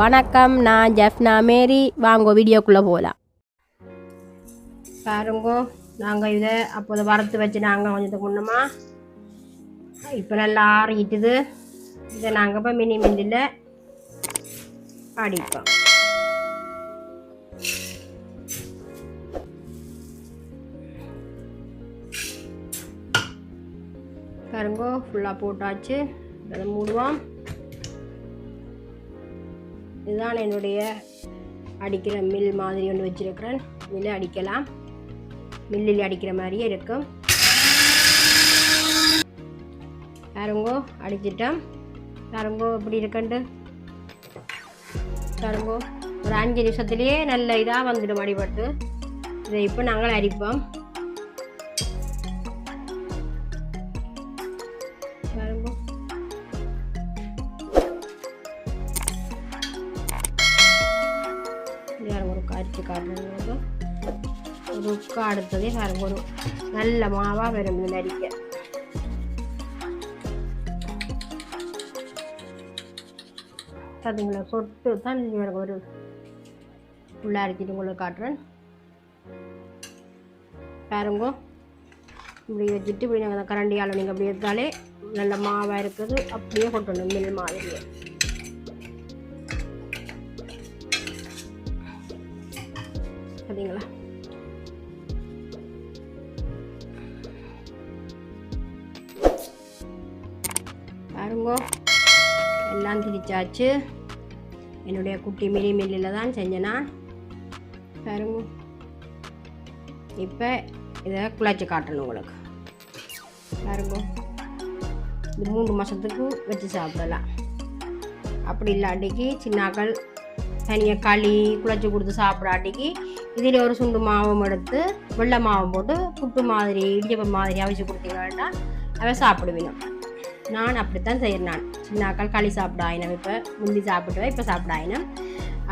வணக்கம் நான் ஜெஃப்னா மேரி. வாங்க வீடியோக்குள்ளே போகலாம் பாருங்கோ நாங்கள் இதை அப்போது வறுத்து வச்சு நாங்கள் கொஞ்சத்துக்கு முன்னமாக இப்போ நல்லா ஆறிட்டுது. இதை நாங்கள் இப்போ மினி மில்லில் அடிப்போம். பாருங்கோ ஃபுல்லாக போட்டாச்சு. அதை மூடுவோம். இதுதான் என்னுடைய அடிக்கிற மில் மாதிரி ஒன்று வச்சுருக்கிறேன். இதில் அடிக்கலாம். மில்லில் அடிக்கிற மாதிரியே இருக்கும் பாருங்கோ அடிச்சிட்டோம் பாருங்கோ இப்படி இருக்கண்டு? பாருங்கோ ஒரு அஞ்சு நிமிஷத்துலேயே நல்ல இதாக வந்துடும் அடிபட்டு. இதை இப்போ நாங்கள் அரிப்போம் காய்ச்சி ஒரு அரிச்சு காட்டுறது ஒரு உக்கா அடுத்ததே பாருங்க ஒரு நல்ல மாவாக வரும் இந்த அடிக்க பார்த்தீங்களா சொட்டு தான் எனக்கு ஒரு உள்ள அரைச்சிட்டு உங்களுக்கு காட்டுறேன். பாருங்க இப்படி வச்சுட்டு இப்படி நாங்கள் கரண்டியால் நீங்கள் அப்படி எடுத்தாலே நல்ல மாவாக இருக்குது. அப்படியே கொட்டணும் மில் மாதிரியே. பார்த்தீங்களா பாருங்க எல்லாம் திரிச்சாச்சு என்னுடைய குட்டி மிரி மில்லில் தான் செஞ்சேன்? பாருங்க இப்போ இதை குழச்சி காட்டணும் உங்களுக்கு. பாருங்க இது மூணு மாதத்துக்கு வச்சு சாப்பிடலாம். அப்படி இல்லாட்டிக்கு சின்னாக்கள் தனியாக களி குழச்சி கொடுத்து சாப்பிடாட்டிக்கு இதில் ஒரு சுண்டு மாவும் எடுத்து வெள்ளை மாவும் போட்டு புட்டு மாதிரி இடியப்பம் மாதிரி அவிச்சு கொடுத்தீங்கன்னா அவன் சாப்பிடுவேணும் நான் அப்படித்தான் செய்கிறேன் நான். சின்னாக்கள் களி சாப்பிடாயினம் இப்போ முந்தி சாப்பிடுவேன் இப்போ சாப்பிடாயினம்.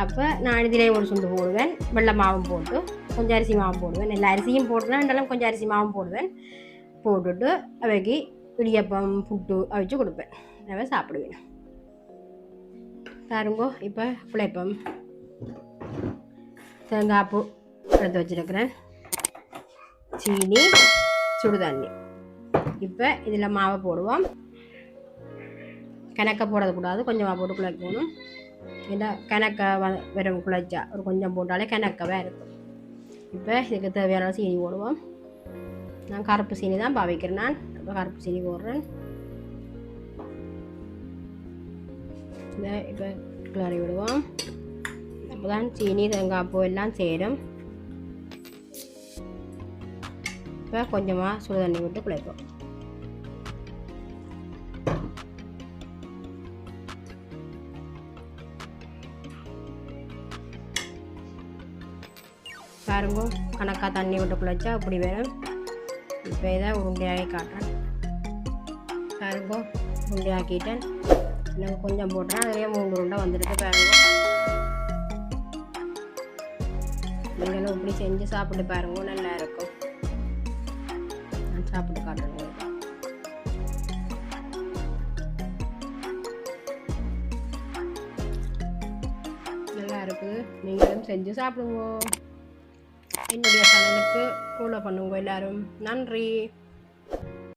அப்போ நான் இதிலே ஒரு சுண்டு போடுவேன் வெள்ளை மாவும் போட்டு கொஞ்சம் அரிசி மாவும் போடுவேன். எல்லா அரிசியும் போட்டுனா இருந்தாலும் கொஞ்சம் அரிசி மாவும் போடுவேன். போட்டுட்டு அவைக்கு இடியப்பம் புட்டு அவிச்சு கொடுப்பேன். அவன் சாப்பிடுவேன். பாருங்கோ இப்போ பிழைப்பம் தேங்காய் பூ எடுத்து வச்சுருக்கிறேன். சீனி சுடுதண்ணி. இப்போ இதில் மாவை போடுவோம். கணக்க போடக்கூடாது கொஞ்சமாக போட்டு குழைக்கணும் இல்லை கணக்க வ வெறும் குழைச்சா ஒரு கொஞ்சம் போட்டாலே கணக்கவே இருக்கும். இப்போ இதுக்கு தேவையான சீனி போடுவோம். நான் கருப்பு சீனி தான் பாவிக்கிறேன் நான். இப்போ கருப்பு சீனி போடுறேன். இதை இப்போ கிளறி விடுவோம் அப்போ தான் சீனி தேங்காய் பூ எல்லாம் சேரும் இப்போ கொஞ்சமாக சுடு தண்ணி விட்டு குழைப்போம் பாருங்க கணக்காக தண்ணி விட்டு குழைச்சா அப்படி வேணும் இப்போ இதை உருண்டையாகி காட்டுறேன் பாருங்க உருண்டையாக்கிட்டேன் இன்னும் கொஞ்சம் போட்டால் அதுலேயே மூணு உருண்டை வந்துடுது பாருங்கள் நீங்களும் இப்படி செஞ்சு சாப்பிட்டு பாருங்க நல்லா இருக்கும். நான் சாப்பிட்டு காட்டுறேன் நல்லா இருக்குது நீங்களும் செஞ்சு சாப்பிடுங்க. என்னுடைய சேனலுக்கு ஃபாலோ பண்ணுங்க எல்லாரும். நன்றி.